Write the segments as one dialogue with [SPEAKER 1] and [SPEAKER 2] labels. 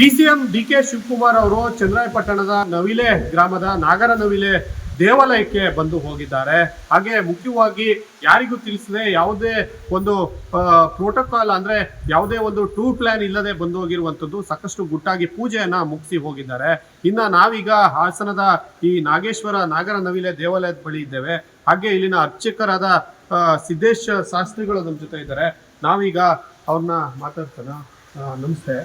[SPEAKER 1] DCM D K Shivakumar ಅವರು ಚಂದ್ರಾಯಪಟ್ಟಣದ ನವಿಲೆ ಗ್ರಾಮದ ನಾಗರ ನವಿಲೆ ದೇವಾಲಯಕ್ಕೆ ಬಂದು ಹೋಗಿದ್ದಾರೆ. ಹಾಗೆ ಮುಖ್ಯವಾಗಿ ಯಾರಿಗೂ ತಿಳಿಸದೆ ಯಾವುದೇ ಒಂದು ಪ್ರೋಟೋಕಾಲ್ ಅಂದ್ರೆ ಯಾವುದೇ ಒಂದು ಟೂರ್ ಪ್ಲಾನ್ ಇಲ್ಲದೆ ಬಂದು ಹೋಗಿರುವಂತದ್ದು ಸಾಕಷ್ಟು ಗುಟ್ಟಾಗಿ ಪೂಜೆಯನ್ನ ಮುಗಿಸಿ ಹೋಗಿದ್ದಾರೆ. ಇನ್ನ ನಾವೀಗ ಹಾಸನದ ಈ ನಾಗೇಶ್ವರ ನಾಗರ ನವಿಲೆ ದೇವಾಲಯದ ಬಳಿ ಇದ್ದೇವೆ. ಹಾಗೆ ಇಲ್ಲಿನ ಅರ್ಚಕರಾದ ಸಿದ್ದೇಶ್ ಶಾಸ್ತ್ರಿಗಳು ನಮ್ಮ ಜೊತೆ ಇದ್ದಾರೆ. ನಾವೀಗ ಅವ್ರನ್ನ ಮಾತಾಡ್ತಾನ? ಆ, ನಮಸ್ತೆ.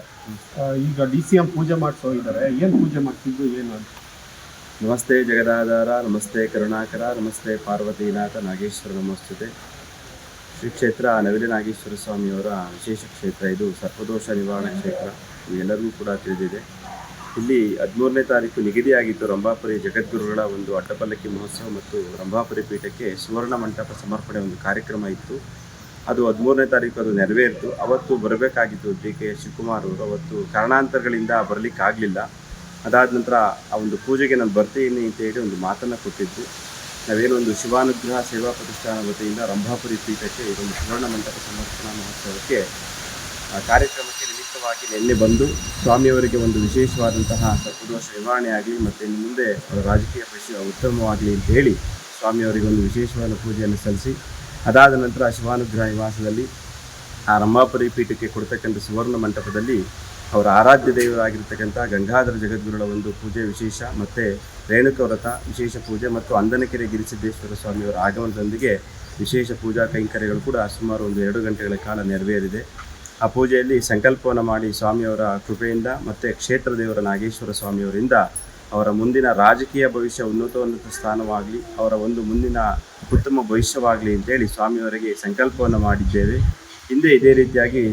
[SPEAKER 1] ಈಗ ಡಿ ಸಿ ಎಂ ಪೂಜೆ ಮಾಡಿಸೋ ಇದ್ದಾರೆ ಏನು ಪೂಜೆ ಮಾಡ್ತಿದ್ದು ಏನು
[SPEAKER 2] ನಮಸ್ತೆ ಜಗದಾಧಾರ, ನಮಸ್ತೆ ಕರುಣಾಕರ, ನಮಸ್ತೆ ಪಾರ್ವತಿನಾಥ ನಾಗೇಶ್ವರ ನಮಸ್ತೆ ಶ್ರೀ ಕ್ಷೇತ್ರ ನವಿಲೆ ನಾಗೇಶ್ವರ ಸ್ವಾಮಿಯವರ ವಿಶೇಷ ಕ್ಷೇತ್ರ ಇದು, ಸರ್ಪದೋಷ ನಿವಾರಣಾ ಕ್ಷೇತ್ರ. ಎಲ್ಲರಿಗೂ ಕೂಡ ತಿಳಿದಿದೆ. ಇಲ್ಲಿ ಹದಿಮೂರನೇ ತಾರೀಕು ನಿಗದಿಯಾಗಿತ್ತು ರಂಭಾಪುರಿ ಜಗದ್ಗುರುಗಳ ಒಂದು ಅಡ್ಡಪಲ್ಲಕ್ಕಿ ಮಹೋತ್ಸವ ಮತ್ತು ರಂಭಾಪುರಿ ಪೀಠಕ್ಕೆ ಸುವರ್ಣ ಮಂಟಪ ಸಮರ್ಪಣೆ ಒಂದು ಕಾರ್ಯಕ್ರಮ ಇತ್ತು. ಅದು ಹದಿಮೂರನೇ ತಾರೀಕು ಅದು ನೆರವೇರಿತು ಅವತ್ತು ಬರಬೇಕಾಗಿತ್ತು ಡಿ ಕೆ ಶಿವಕುಮಾರ್ ಅವರು. ಅವತ್ತು ಕಾರಣಾಂತರಗಳಿಂದ ಬರಲಿಕ್ಕಾಗಲಿಲ್ಲ. ಅದಾದ ನಂತರ ಆ ಒಂದು ಪೂಜೆಗೆ ನಾನು ಬರ್ತೀನಿ ಅಂತ ಹೇಳಿ ಒಂದು ಮಾತನ್ನು ಕೊಟ್ಟಿದ್ದು. ನಾವೇನು ಒಂದು ಶಿವಾನುಗ್ರಹ ಸೇವಾ ಪ್ರತಿಷ್ಠಾನ ವತಿಯಿಂದ ರಂಭಾಪುರಿ ಪೀಠಕ್ಕೆ ಇದೊಂದು ಸುವರ್ಣ ಮಂಟಪ ಸಮರ್ಪಣಾ ಮಹೋತ್ಸವಕ್ಕೆ, ಆ, ಕಾರ್ಯಕ್ರಮಕ್ಕೆ ನಿಮಿತ್ತವಾಗಿ ನಿನ್ನೆ ಬಂದು ಸ್ವಾಮಿಯವರಿಗೆ ಒಂದು ವಿಶೇಷವಾದಂತಹ ಸತ್ಪುದೋಷ ನಿರ್ವಹಣೆ ಆಗಲಿ ಮತ್ತು ಇನ್ನು ಮುಂದೆ ಅವರ ರಾಜಕೀಯ ಭವಿಷ್ಯ ಉತ್ತಮವಾಗಲಿ ಅಂತ ಹೇಳಿ ಸ್ವಾಮಿಯವರಿಗೆ ಒಂದು ವಿಶೇಷವಾದ ಪೂಜೆಯನ್ನು ಸಲ್ಲಿಸಿ ಅದಾದ ನಂತರ ಶಿವಾನುಗ್ರಹ ನಿವಾಸದಲ್ಲಿ ಆ ರಂಭಾಪುರಿ ಪೀಠಕ್ಕೆ ಕೊಡ್ತಕ್ಕಂಥ ಸುವರ್ಣ ಮಂಟಪದಲ್ಲಿ ಅವರ ಆರಾಧ್ಯ ದೇವರಾಗಿರ್ತಕ್ಕಂಥ ಗಂಗಾಧರ ಜಗದ್ಗುರುಗಳ ಒಂದು ಪೂಜೆ ವಿಶೇಷ ಮತ್ತು ರೇಣುಕ ವ್ರತ ವಿಶೇಷ ಪೂಜೆ ಮತ್ತು ಅಂದನಕೆರೆ ಗಿರಿಸಿದ್ದೇಶ್ವರ ಸ್ವಾಮಿಯವರ ಆಗಮನದೊಂದಿಗೆ ವಿಶೇಷ ಪೂಜಾ ಕೈಂಕರ್ಯಗಳು ಕೂಡ ಸುಮಾರು ಒಂದು ಎರಡು ಗಂಟೆಗಳ ಕಾಲ ನೆರವೇರಿದೆ. ಆ ಪೂಜೆಯಲ್ಲಿ ಸಂಕಲ್ಪವನ್ನು ಮಾಡಿ ಸ್ವಾಮಿಯವರ ಕೃಪೆಯಿಂದ ಮತ್ತು ಕ್ಷೇತ್ರ ದೇವರ ನಾಗೇಶ್ವರ ಸ್ವಾಮಿಯವರಿಂದ ಅವರ ಮುಂದಿನ ರಾಜಕೀಯ ಭವಿಷ್ಯ ಉನ್ನತೋನ್ನತ ಸ್ಥಾನವಾಗಲಿ, ಅವರ ಒಂದು ಮುಂದಿನ ಉತ್ತಮ ಭವಿಷ್ಯವಾಗಲಿ ಅಂತೇಳಿ ಸ್ವಾಮಿಯವರಿಗೆ ಸಂಕಲ್ಪವನ್ನು ಮಾಡಿದ್ದೇವೆ. ಹಿಂದೆ ಇದೇ ರೀತಿಯಾಗಿ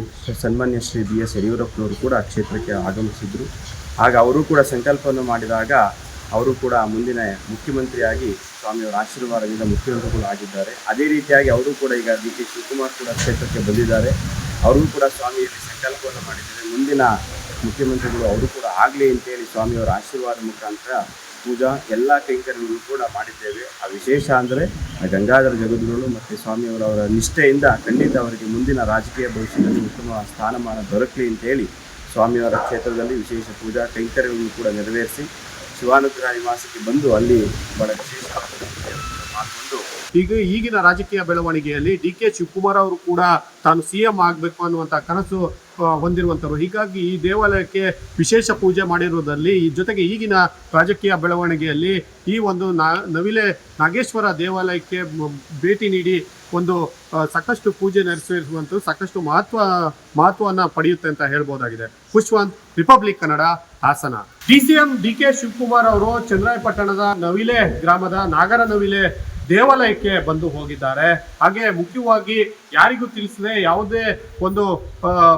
[SPEAKER 2] ಸನ್ಮಾನ್ಯ ಶ್ರೀ ಬಿ ಎಸ್ ಯಡಿಯೂರಪ್ಪನವರು ಕೂಡ ಕ್ಷೇತ್ರಕ್ಕೆ ಆಗಮಿಸಿದರು. ಆಗ ಅವರು ಕೂಡ ಸಂಕಲ್ಪವನ್ನು ಮಾಡಿದಾಗ ಅವರು ಕೂಡ ಮುಂದಿನ ಮುಖ್ಯಮಂತ್ರಿಯಾಗಿ ಸ್ವಾಮಿಯವರ ಆಶೀರ್ವಾದದಿಂದ ಮುಖ್ಯಮಂತ್ರಿಗಳು ಆಗಿದ್ದಾರೆ. ಅದೇ ರೀತಿಯಾಗಿ ಅವರು ಕೂಡ ಈಗ ಡಿ ಕೆ ಶಿವಕುಮಾರ್ ಕೂಡ ಕ್ಷೇತ್ರಕ್ಕೆ ಬಂದಿದ್ದಾರೆ. ಅವರು ಕೂಡ ಸ್ವಾಮಿಯಲ್ಲಿ ಸಂಕಲ್ಪವನ್ನು ಮಾಡಿದ್ದಾರೆ. ಮುಂದಿನ ಮುಖ್ಯಮಂತ್ರಿಗಳು ಅವರು ಕೂಡ ಆಗಲಿ ಅಂತೇಳಿ ಸ್ವಾಮಿಯವರ ಆಶೀರ್ವಾದ ಮುಖಾಂತರ ಪೂಜಾ ಎಲ್ಲ ಕೈಂಕರ್ಯಗಳು ಕೂಡ ಮಾಡಿದ್ದೇವೆ. ಆ ವಿಶೇಷ ಅಂದರೆ ಗಂಗಾಧರ ಜಗದ್ಗುರುಗಳು ಮತ್ತು ಸ್ವಾಮಿಯವರವರ ನಿಷ್ಠೆಯಿಂದ ಖಂಡಿತ ಅವರಿಗೆ ಮುಂದಿನ ರಾಜಕೀಯ ಭವಿಷ್ಯದಲ್ಲಿ ಉತ್ತಮ ಸ್ಥಾನಮಾನ ದೊರಕಲಿ ಅಂತೇಳಿ ಸ್ವಾಮಿಯವರ ಕ್ಷೇತ್ರದಲ್ಲಿ ವಿಶೇಷ ಪೂಜಾ ಕೈಂಕರ್ಯಗಳನ್ನು ಕೂಡ ನೆರವೇರಿಸಿ ಶಿವಾನುಗ್ರಹ ನಿವಾಸಕ್ಕೆ ಬಂದು ಅಲ್ಲಿ ಬಹಳ ವಿಶೇಷ
[SPEAKER 1] ಈಗ ಈಗಿನ ರಾಜಕೀಯ ಬೆಳವಣಿಗೆಯಲ್ಲಿ ಡಿ ಕೆ ಶಿವಕುಮಾರ್ ಅವರು ಕೂಡ ತಾನು ಸಿ ಎಂ ಆಗಬೇಕು ಅನ್ನುವಂಥ ಕನಸು ಹೊಂದಿರುವಂಥವ್ರು ಹೀಗಾಗಿ ಈ ದೇವಾಲಯಕ್ಕೆ ವಿಶೇಷ ಪೂಜೆ ಮಾಡಿರುವುದರಲ್ಲಿ ಈ ಜೊತೆಗೆ ಈಗಿನ ರಾಜಕೀಯ ಬೆಳವಣಿಗೆಯಲ್ಲಿ ಈ ಒಂದು ನವಿಲೆ ನಾಗೇಶ್ವರ ದೇವಾಲಯಕ್ಕೆ ಭೇಟಿ ನೀಡಿ ಒಂದು ಸಾಕಷ್ಟು ಪೂಜೆ ನೆರವೇರಿಸುವಂಥದ್ದು ಸಾಕಷ್ಟು ಮಹತ್ವ, ಮಹತ್ವವನ್ನು ಪಡೆಯುತ್ತೆ ಅಂತ ಹೇಳ್ಬೋದಾಗಿದೆ. Khushwant Republic Kannada, Hassan. D C M, D K Shivakumar ಅವರು ಚಂದ್ರಾಯಪಟ್ಟಣದ ನವಿಲೆ ಗ್ರಾಮದ ನಾಗರ ನವಿಲೆ ದೇವಾಲಯಕ್ಕೆ ಬಂದು ಹೋಗಿದ್ದಾರೆ. ಹಾಗೆ ಮುಖ್ಯವಾಗಿ ಯಾರಿಗೂ ತಿಳಿಸದೆ ಯಾವುದೇ ಒಂದು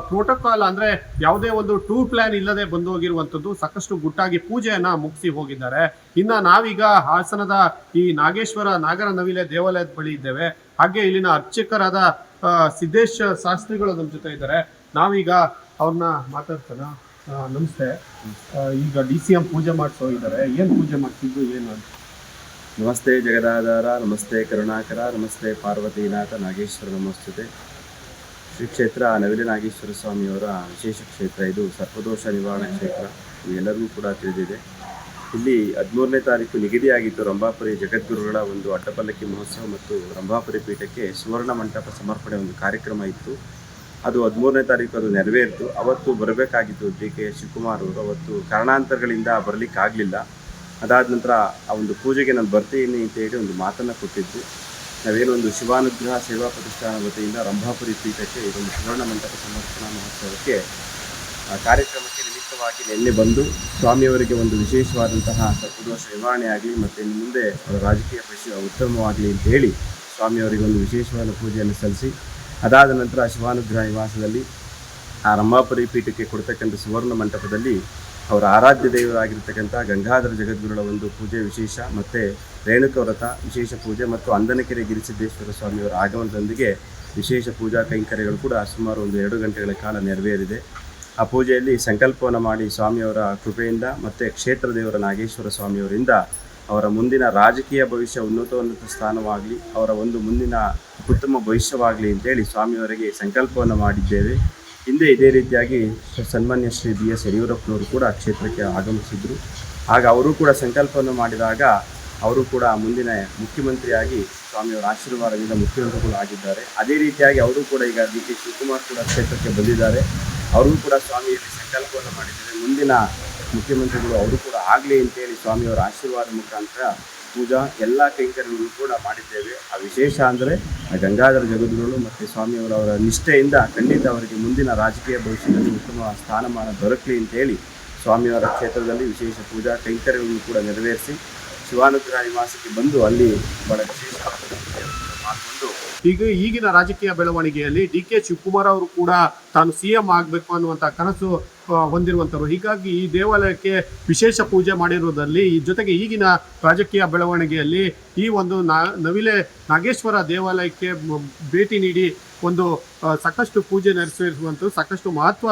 [SPEAKER 1] ಪ್ರೋಟೋಕಾಲ್ ಅಂದ್ರೆ ಯಾವುದೇ ಒಂದು ಟೂರ್ ಪ್ಲಾನ್ ಇಲ್ಲದೆ ಬಂದು ಹೋಗಿರುವಂತದ್ದು ಸಾಕಷ್ಟು ಗುಟ್ಟಾಗಿ ಪೂಜೆಯನ್ನ ಮುಗಿಸಿ ಹೋಗಿದ್ದಾರೆ. ಇನ್ನ ನಾವೀಗ ಹಾಸನದ ಈ ನಾಗೇಶ್ವರ ನಾಗರ ನವಿಲೆ ದೇವಾಲಯದ ಬಳಿ ಇದ್ದೇವೆ. ಹಾಗೆ ಇಲ್ಲಿನ ಅರ್ಚಕರಾದ ಸಿದ್ದೇಶ್ ಶಾಸ್ತ್ರಿಗಳು ನಮ್ಮ ಜೊತೆ ಇದ್ದಾರೆ. ನಾವೀಗ ಅವ್ರನ್ನ ಮಾತಾಡ್ತಾನ. ನಮಸ್ತೆ. ಈಗ ಡಿ ಸಿ ಎಂ ಪೂಜೆ ಮಾಡಿಸೋ ಇದ್ದಾರೆ. ಏನು ಪೂಜೆ ಮಾಡ್ತಿದ್ದು, ಏನು
[SPEAKER 2] ನಮಸ್ತೆ ಜಗದಾಧಾರ, ನಮಸ್ತೆ ಕರುಣಾಕರ, ನಮಸ್ತೆ ಪಾರ್ವತಿನಾಥ ನಾಗೇಶ್ವರ ನಮಸ್ತುತೆ. ಶ್ರೀ ಕ್ಷೇತ್ರ ನವಿಲಿ ನಾಗೇಶ್ವರ ಸ್ವಾಮಿಯವರ ವಿಶೇಷ ಕ್ಷೇತ್ರ ಇದು, ಸರ್ಪದೋಷ ನಿವಾರಣಾ ಕ್ಷೇತ್ರ. ಎಲ್ಲರಿಗೂ ಕೂಡ ತಿಳಿದಿದೆ. ಇಲ್ಲಿ ಹದಿಮೂರನೇ ತಾರೀಕು ನಿಗದಿಯಾಗಿತ್ತು ರಂಭಾಪುರಿ ಜಗದ್ಗುರುಗಳ ಒಂದು ಅಡ್ಡಪಲ್ಲಕ್ಕಿ ಮಹೋತ್ಸವ ಮತ್ತು ರಂಭಾಪುರಿ ಪೀಠಕ್ಕೆ ಸುವರ್ಣ ಮಂಟಪ ಸಮರ್ಪಣೆ ಒಂದು ಕಾರ್ಯಕ್ರಮ ಇತ್ತು. ಅದು ಹದಿಮೂರನೇ ತಾರೀಕು ಅದು ನೆರವೇರಿತು. ಅವತ್ತು ಬರಬೇಕಾಗಿತ್ತು ಡಿ ಕೆ ಶಿವಕುಮಾರ್ ಅವರು, ಅವತ್ತು ಕಾರಣಾಂತರಗಳಿಂದ ಬರಲಿಕ್ಕಾಗಲಿಲ್ಲ. ಅದಾದ ನಂತರ ಆ ಒಂದು ಪೂಜೆಗೆ ನಾನು ಬರ್ತೀನಿ ಅಂತ ಹೇಳಿ ಒಂದು ಮಾತನ್ನು ಕೊಟ್ಟಿದ್ವಿ. ನಾವೇನೋ ಒಂದು ಶಿವಾನುಗ್ರಹ, ಸೇವಾ ಪ್ರತಿಷ್ಠಾನ ವತಿಯಿಂದ ರಂಭಾಪುರಿ ಪೀಠಕ್ಕೆ ಇದೊಂದು ಸುವರ್ಣ ಮಂಟಪ ಸಮರ್ಪಣಾ ಮಹೋತ್ಸವಕ್ಕೆ, ಆ, ಕಾರ್ಯಕ್ರಮಕ್ಕೆ ನಿಮಿತ್ತವಾಗಿ ನಿನ್ನೆ ಬಂದು ಸ್ವಾಮಿಯವರಿಗೆ ಒಂದು ವಿಶೇಷವಾದಂತಹ ಸರ್ಪದೋಷ ನಿವಾರಣೆ ಆಗಲಿ ಮತ್ತು ಇನ್ನು ಮುಂದೆ ಅವರ ರಾಜಕೀಯ ಪಕ್ಷ ಉತ್ತಮವಾಗಲಿ ಅಂತ ಹೇಳಿ ಸ್ವಾಮಿಯವರಿಗೆ ಒಂದು ವಿಶೇಷವಾದ ಪೂಜೆಯನ್ನು ಸಲ್ಲಿಸಿ, ಅದಾದ ನಂತರ ಶಿವಾನುಗ್ರಹ ನಿವಾಸದಲ್ಲಿ ಆ ರಂಭಾಪುರಿ ಪೀಠಕ್ಕೆ ಕೊಡ್ತಕ್ಕಂಥ ಸುವರ್ಣ ಮಂಟಪದಲ್ಲಿ ಅವರ ಆರಾಧ್ಯ ದೈವರಾಗಿರ್ತಕ್ಕಂಥ ಗಂಗಾಧರ ಜಗದ್ಗುರುಗಳ ಒಂದು ಪೂಜೆ ವಿಶೇಷ, ಮತ್ತು ರೇಣುಕ ವ್ರತ ವಿಶೇಷ ಪೂಜೆ ಮತ್ತು ಅಂದನಕೆರೆ ಗಿರಿಸಿದ್ದೇಶ್ವರ ಸ್ವಾಮಿಯವರ ಆಗಮನದೊಂದಿಗೆ ವಿಶೇಷ ಪೂಜಾ ಕೈಂಕರ್ಯಗಳು ಕೂಡ ಸುಮಾರು ಒಂದು ಎರಡು ಗಂಟೆಗಳ ಕಾಲ ನೆರವೇರಿದೆ. ಆ ಪೂಜೆಯಲ್ಲಿ ಸಂಕಲ್ಪವನ್ನು ಮಾಡಿ ಸ್ವಾಮಿಯವರ ಕೃಪೆಯಿಂದ ಮತ್ತು ಕ್ಷೇತ್ರ ದೇವರ ನಾಗೇಶ್ವರ ಸ್ವಾಮಿಯವರಿಂದ ಅವರ ಮುಂದಿನ ರಾಜಕೀಯ ಭವಿಷ್ಯ, ಉನ್ನತೋನ್ನತ ಸ್ಥಾನವಾಗಲಿ, ಅವರ ಒಂದು ಮುಂದಿನ ಉತ್ತಮ ಭವಿಷ್ಯವಾಗಲಿ ಅಂತೇಳಿ ಸ್ವಾಮಿಯವರಿಗೆ ಸಂಕಲ್ಪವನ್ನು ಮಾಡಿದ್ದೇವೆ. ಹಿಂದೆ ಇದೇ ರೀತಿಯಾಗಿ ಸನ್ಮಾನ್ಯ ಶ್ರೀ ಬಿ ಎಸ್ ಯಡಿಯೂರಪ್ಪನವರು ಕೂಡ ಕ್ಷೇತ್ರಕ್ಕೆ ಆಗಮಿಸಿದ್ರು. ಆಗ ಅವರು ಕೂಡ ಸಂಕಲ್ಪವನ್ನು ಮಾಡಿದಾಗ ಅವರು ಕೂಡ ಮುಂದಿನ ಮುಖ್ಯಮಂತ್ರಿಯಾಗಿ ಸ್ವಾಮಿಯವರ ಆಶೀರ್ವಾದದಿಂದ ಮುಖ್ಯಮಂತ್ರಿಗಳು ಆಗಿದ್ದಾರೆ. ಅದೇ ರೀತಿಯಾಗಿ ಅವರು ಕೂಡ ಈಗ ಡಿ ಕೆ ಶಿವಕುಮಾರ್ ಕೂಡ ಕ್ಷೇತ್ರಕ್ಕೆ ಬಂದಿದ್ದಾರೆ. ಅವರು ಕೂಡ ಸ್ವಾಮಿಯಲ್ಲಿ ಸಂಕಲ್ಪವನ್ನು ಮಾಡಿದ್ದಾರೆ. ಮುಂದಿನ ಮುಖ್ಯಮಂತ್ರಿಗಳು ಅವರು ಕೂಡ ಆಗಲಿ ಅಂತೇಳಿ ಸ್ವಾಮಿಯವರ ಆಶೀರ್ವಾದ ಮುಖಾಂತರ ಪೂಜಾ, ಎಲ್ಲ ಕೈಂಕರ್ಯಗಳು ಕೂಡ ಮಾಡಿದ್ದೇವೆ. ಆ ವಿಶೇಷ ಅಂದರೆ ಗಂಗಾಧರ ಜಗದ್ಗಳು ಮತ್ತು ಸ್ವಾಮಿಯವರವರ ನಿಷ್ಠೆಯಿಂದ ಖಂಡಿತ ಅವರಿಗೆ ಮುಂದಿನ ರಾಜಕೀಯ ಭವಿಷ್ಯದಲ್ಲಿ ಉತ್ತಮ ಸ್ಥಾನಮಾನ ದೊರಕಲಿ ಅಂತೇಳಿ ಸ್ವಾಮಿಯವರ ಕ್ಷೇತ್ರದಲ್ಲಿ ವಿಶೇಷ ಪೂಜಾ ಕೈಂಕರ್ಯಗಳನ್ನು ಕೂಡ ನೆರವೇರಿಸಿ ಶಿವಾನುಗ್ರಹ ನಿವಾಸಕ್ಕೆ ಬಂದು ಅಲ್ಲಿ ಬಹಳ ವಿಶೇಷ ಮಾಡಿಕೊಂಡು
[SPEAKER 1] ಈಗ ಈಗಿನ ರಾಜಕೀಯ ಬೆಳವಣಿಗೆಯಲ್ಲಿ ಡಿ ಕೆ ಶಿವಕುಮಾರ್ ಅವರು ಕೂಡ ತಾನು ಸಿ ಎಂ ಆಗಬೇಕು ಅನ್ನುವಂಥ ಕನಸು ಹೊಂದಿರುವಂಥವ್ರು ಹೀಗಾಗಿ ಈ ದೇವಾಲಯಕ್ಕೆ ವಿಶೇಷ ಪೂಜೆ ಮಾಡಿರುವುದರಲ್ಲಿ ಈ ಜೊತೆಗೆ ಈಗಿನ ರಾಜಕೀಯ ಬೆಳವಣಿಗೆಯಲ್ಲಿ ಈ ಒಂದು ನವಿಲೆ ನಾಗೇಶ್ವರ ದೇವಾಲಯಕ್ಕೆ ಭೇಟಿ ನೀಡಿ ಒಂದು ಸಾಕಷ್ಟು ಪೂಜೆ ನೆರವೇರಿಸುವಂಥ ಸಾಕಷ್ಟು ಮಹತ್ವ,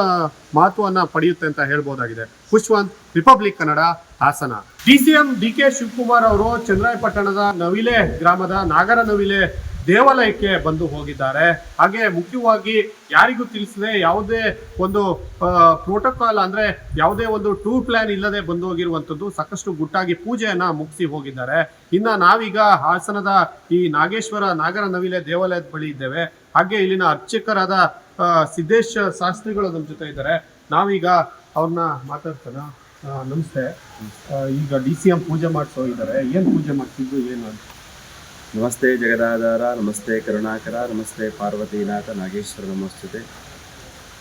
[SPEAKER 1] ಮಹತ್ವವನ್ನು ಪಡೆಯುತ್ತೆ ಅಂತ ಹೇಳ್ಬೋದಾಗಿದೆ. Pushpant, Republic Kannada, Hassan. D C M, D K Shivakumar ಅವರು ಚಂದ್ರಾಯಪಟ್ಟಣದ ನವಿಲೆ ಗ್ರಾಮದ ನಾಗರ ನವಿಲೆ ದೇವಾಲಯಕ್ಕೆ ಬಂದು ಹೋಗಿದ್ದಾರೆ. ಹಾಗೆ ಮುಖ್ಯವಾಗಿ ಯಾರಿಗೂ ತಿಳಿಸದೆ ಯಾವುದೇ ಒಂದು ಪ್ರೋಟೋಕಾಲ್ ಅಂದ್ರೆ ಯಾವುದೇ ಒಂದು ಟೂರ್ ಪ್ಲಾನ್ ಇಲ್ಲದೆ ಬಂದು ಹೋಗಿರುವಂಥದ್ದು ಸಾಕಷ್ಟು ಗುಟ್ಟಾಗಿ ಪೂಜೆಯನ್ನ ಮುಗಿಸಿ ಹೋಗಿದ್ದಾರೆ. ಇನ್ನ ನಾವೀಗ ಹಾಸನದ ಈ ನಾಗೇಶ್ವರ ನಾಗರ ನವಿಲೆ ದೇವಾಲಯದ ಬಳಿ ಇದ್ದೇವೆ. ಹಾಗೆ ಇಲ್ಲಿನ ಅರ್ಚಕರಾದ ಸಿದ್ದೇಶ್ ಶಾಸ್ತ್ರಿಗಳು ನಮ್ಮ ಜೊತೆ ಇದ್ದಾರೆ. ನಾವೀಗ ಅವ್ರನ್ನ ಮಾತಾಡ್ತಾನ ನಮಸ್ತೆ. ಈಗ ಡಿ ಸಿ ಎಂ ಪೂಜೆ ಮಾಡಿಸೋ ಇದ್ದಾರೆ ಏನು ಪೂಜೆ ಮಾಡ್ತಿದ್ದು, ಏನು ಅಂತ?
[SPEAKER 2] ನಮಸ್ತೆ ಜಗದಾಧಾರ, ನಮಸ್ತೆ ಕರುಣಾಕರ, ನಮಸ್ತೆ ಪಾರ್ವತಿನಾಥ ನಾಗೇಶ್ವರ ನಮಸ್ತುತೆ.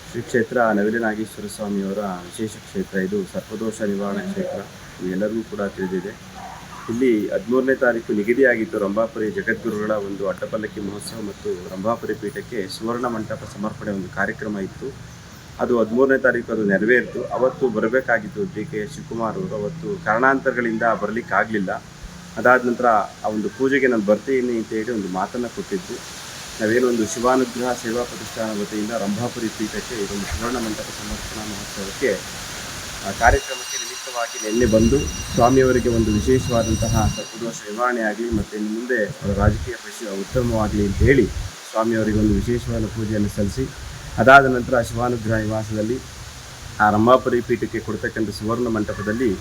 [SPEAKER 2] ಶ್ರೀ ಕ್ಷೇತ್ರ ನವಿಲೆ ನಾಗೇಶ್ವರ ಸ್ವಾಮಿಯವರ ವಿಶೇಷ ಕ್ಷೇತ್ರ. ಇದು ಸರ್ಪದೋಷ ನಿವಾರಣಾ ಕ್ಷೇತ್ರ. ಎಲ್ಲರಿಗೂ ಕೂಡ ತಿಳಿದಿದೆ. ಇಲ್ಲಿ ಹದಿಮೂರನೇ ತಾರೀಕು ನಿಗದಿಯಾಗಿತ್ತು ರಂಭಾಪುರಿ ಜಗದ್ಗುರುಗಳ ಒಂದು ಅಡ್ಡಪಲ್ಲಕ್ಕಿ ಮಹೋತ್ಸವ ಮತ್ತು ರಂಭಾಪುರಿ ಪೀಠಕ್ಕೆ ಸುವರ್ಣ ಮಂಟಪ ಸಮರ್ಪಣೆ ಒಂದು ಕಾರ್ಯಕ್ರಮ ಇತ್ತು. ಅದು ಹದಿಮೂರನೇ ತಾರೀಕು ಅದು ನೆರವೇರಿತು. ಅವತ್ತು ಬರಬೇಕಾಗಿತ್ತು ಡಿ ಕೆ ಶಿವಕುಮಾರ್ ಅವರು ಅವತ್ತು ಕಾರಣಾಂತರಗಳಿಂದ ಬರಲಿಕ್ಕಾಗಲಿಲ್ಲ. ಅದಾದ ನಂತರ ಆ ಒಂದು ಪೂಜೆಗೆ ನಾನು ಬರ್ತೀನಿ ಅಂತ ಹೇಳಿ ಒಂದು ಮಾತನ್ನು ಕೊಟ್ಟಿದ್ದು ನಾವೇನು ಒಂದು ಶಿವಾನುಗ್ರಹ, ಸೇವಾ ಪ್ರತಿಷ್ಠಾನ ವತಿಯಿಂದ ರಂಭಾಪುರಿ ಪೀಠಕ್ಕೆ ಇದೊಂದು ಸುವರ್ಣ ಮಂಟಪ ಸಮರ್ಪಣಾ ಮಹೋತ್ಸವಕ್ಕೆ, ಆ, ಕಾರ್ಯಕ್ರಮಕ್ಕೆ ನಿಮಿತ್ತವಾಗಿ ನಿನ್ನೆ ಬಂದು ಸ್ವಾಮಿಯವರಿಗೆ ಒಂದು ವಿಶೇಷವಾದಂತಹ ಸರ್ಪದೋಷ ನಿರ್ವಹಣೆ ಆಗಲಿ ಮತ್ತು ಇನ್ನು ಮುಂದೆ ಅವರ ರಾಜಕೀಯ ಭವಿಷ್ಯ ಉತ್ತಮವಾಗಲಿ ಅಂತ ಹೇಳಿ ಸ್ವಾಮಿಯವರಿಗೆ ಒಂದು ವಿಶೇಷವಾದ ಪೂಜೆಯನ್ನು ಸಲ್ಲಿಸಿ, ಅದಾದ ನಂತರ ಶಿವಾನುಗ್ರಹ ನಿವಾಸದಲ್ಲಿ ಆ ರಂಭಾಪುರಿ ಪೀಠಕ್ಕೆ ಕೊಡ್ತಕ್ಕಂಥ ಸುವರ್ಣ ಮಂಟಪದಲ್ಲಿ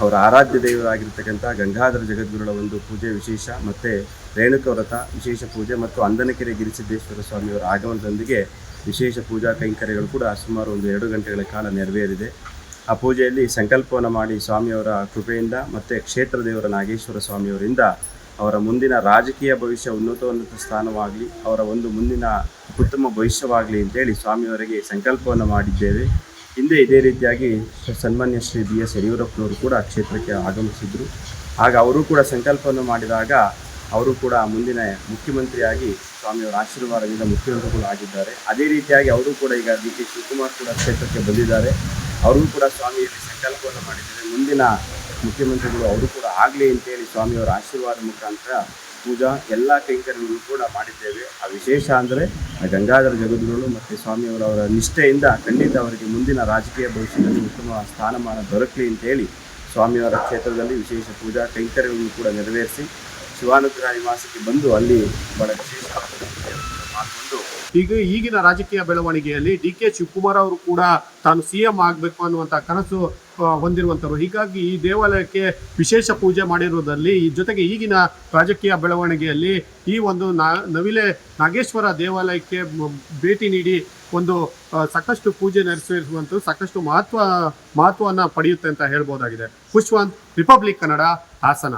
[SPEAKER 2] ಅವರ ಆರಾಧ್ಯ ದೇವರಾಗಿರ್ತಕ್ಕಂಥ ಗಂಗಾಧರ ಜಗದ್ಗುರುಗಳ ಒಂದು ಪೂಜೆ ವಿಶೇಷ, ಮತ್ತು ರೇಣುಕ ವ್ರತ ವಿಶೇಷ ಪೂಜೆ, ಮತ್ತು ಅಂದನಕೆರೆ ಗಿರಿಸಿದ್ದೇಶ್ವರ ಸ್ವಾಮಿಯವರ ಆಗಮನದೊಂದಿಗೆ ವಿಶೇಷ ಪೂಜಾ ಕೈಂಕರ್ಯಗಳು ಕೂಡ ಸುಮಾರು ಒಂದು ಎರಡು ಗಂಟೆಗಳ ಕಾಲ ನೆರವೇರಿದೆ. ಆ ಪೂಜೆಯಲ್ಲಿ ಸಂಕಲ್ಪವನ್ನು ಮಾಡಿ ಸ್ವಾಮಿಯವರ ಕೃಪೆಯಿಂದ ಮತ್ತು ಕ್ಷೇತ್ರ ದೇವರ ನಾಗೇಶ್ವರ ಸ್ವಾಮಿಯವರಿಂದ ಅವರ ಮುಂದಿನ ರಾಜಕೀಯ ಭವಿಷ್ಯ ಉನ್ನತ ಸ್ಥಾನವಾಗಲಿ, ಅವರ ಒಂದು ಮುಂದಿನ ಉತ್ತಮ ಭವಿಷ್ಯವಾಗಲಿ ಅಂತೇಳಿ ಸ್ವಾಮಿಯವರಿಗೆ ಸಂಕಲ್ಪವನ್ನು ಮಾಡಿದ್ದೇವೆ. ಹಿಂದೆ ಇದೇ ರೀತಿಯಾಗಿ ಸನ್ಮಾನ್ಯ ಶ್ರೀ ಬಿ ಎಸ್ ಯಡಿಯೂರಪ್ಪನವರು ಕೂಡ ಕ್ಷೇತ್ರಕ್ಕೆ ಆಗಮಿಸಿದ್ರು. ಆಗ ಅವರು ಕೂಡ ಸಂಕಲ್ಪವನ್ನು ಮಾಡಿದಾಗ ಅವರು ಕೂಡ ಮುಂದಿನ ಮುಖ್ಯಮಂತ್ರಿಯಾಗಿ ಸ್ವಾಮಿಯವರ ಆಶೀರ್ವಾದದಿಂದ ಮುಖ್ಯಮಂತ್ರಿಗಳು ಆಗಿದ್ದಾರೆ. ಅದೇ ರೀತಿಯಾಗಿ ಅವರು ಕೂಡ ಈಗ ಡಿ ಕೆ ಶಿವಕುಮಾರ್ ಕೂಡ ಕ್ಷೇತ್ರಕ್ಕೆ ಬಂದಿದ್ದಾರೆ. ಅವರು ಕೂಡ ಸ್ವಾಮಿಯಲ್ಲಿ ಸಂಕಲ್ಪವನ್ನು ಮಾಡಿದ್ದಾರೆ. ಮುಂದಿನ ಮುಖ್ಯಮಂತ್ರಿಗಳು ಅವರು ಕೂಡ ಆಗಲಿ ಅಂತೇಳಿ ಸ್ವಾಮಿಯವರ ಆಶೀರ್ವಾದ ಮುಖಾಂತರ ಪೂಜಾ ಎಲ್ಲ ಕೈಂಕರ್ಯಗಳನ್ನು ಕೂಡ ಮಾಡಿದ್ದೇವೆ. ಆ ವಿಶೇಷ ಅಂದರೆ ಗಂಗಾಧರ ಜಗದ್ಗುರು ಮತ್ತು ಸ್ವಾಮಿಯವರವರ ನಿಷ್ಠೆಯಿಂದ ಖಂಡಿತ ಅವರಿಗೆ ಮುಂದಿನ ರಾಜಕೀಯ ಭವಿಷ್ಯದಲ್ಲಿ ಉತ್ತಮ ಸ್ಥಾನಮಾನ ದೊರಕಲಿ ಅಂತೇಳಿ ಸ್ವಾಮಿಯವರ ಕ್ಷೇತ್ರದಲ್ಲಿ ವಿಶೇಷ ಪೂಜಾ ಕೈಂಕರ್ಯಗಳನ್ನು ಕೂಡ ನೆರವೇರಿಸಿ ಶಿವಾನುಗ್ರಹ ನಿವಾಸಕ್ಕೆ ಬಂದು ಅಲ್ಲಿ ಮಾಡಿಕೊಂಡು
[SPEAKER 1] ಈಗ ಈಗಿನ ರಾಜಕೀಯ ಬೆಳವಣಿಗೆಯಲ್ಲಿ ಡಿ ಕೆ ಶಿವಕುಮಾರ್ ಅವರು ಕೂಡ ತಾನು ಸಿ ಎಂ ಆಗಬೇಕು ಅನ್ನುವಂಥ ಕನಸು ಹೊಂದಿರುವಂಥವ್ರು ಹೀಗಾಗಿ ಈ ದೇವಾಲಯಕ್ಕೆ ವಿಶೇಷ ಪೂಜೆ ಮಾಡಿರುವುದರಲ್ಲಿ ಈ ಜೊತೆಗೆ ಈಗಿನ ರಾಜಕೀಯ ಬೆಳವಣಿಗೆಯಲ್ಲಿ ಈ ಒಂದು ನವಿಲೆ ನಾಗೇಶ್ವರ ದೇವಾಲಯಕ್ಕೆ ಭೇಟಿ ನೀಡಿ ಒಂದು ಸಾಕಷ್ಟು ಪೂಜೆ ನಡೆಸಿರುವಂಥದ್ದು ಸಾಕಷ್ಟು ಮಹತ್ವ, ಮಹತ್ವವನ್ನು ಪಡೆಯುತ್ತೆ ಅಂತ ಹೇಳ್ಬೋದಾಗಿದೆ. ಖುಷ್ವಂತ್ ರಿಪಬ್ಲಿಕ್ ಕನ್ನಡ ಹಾಸನ.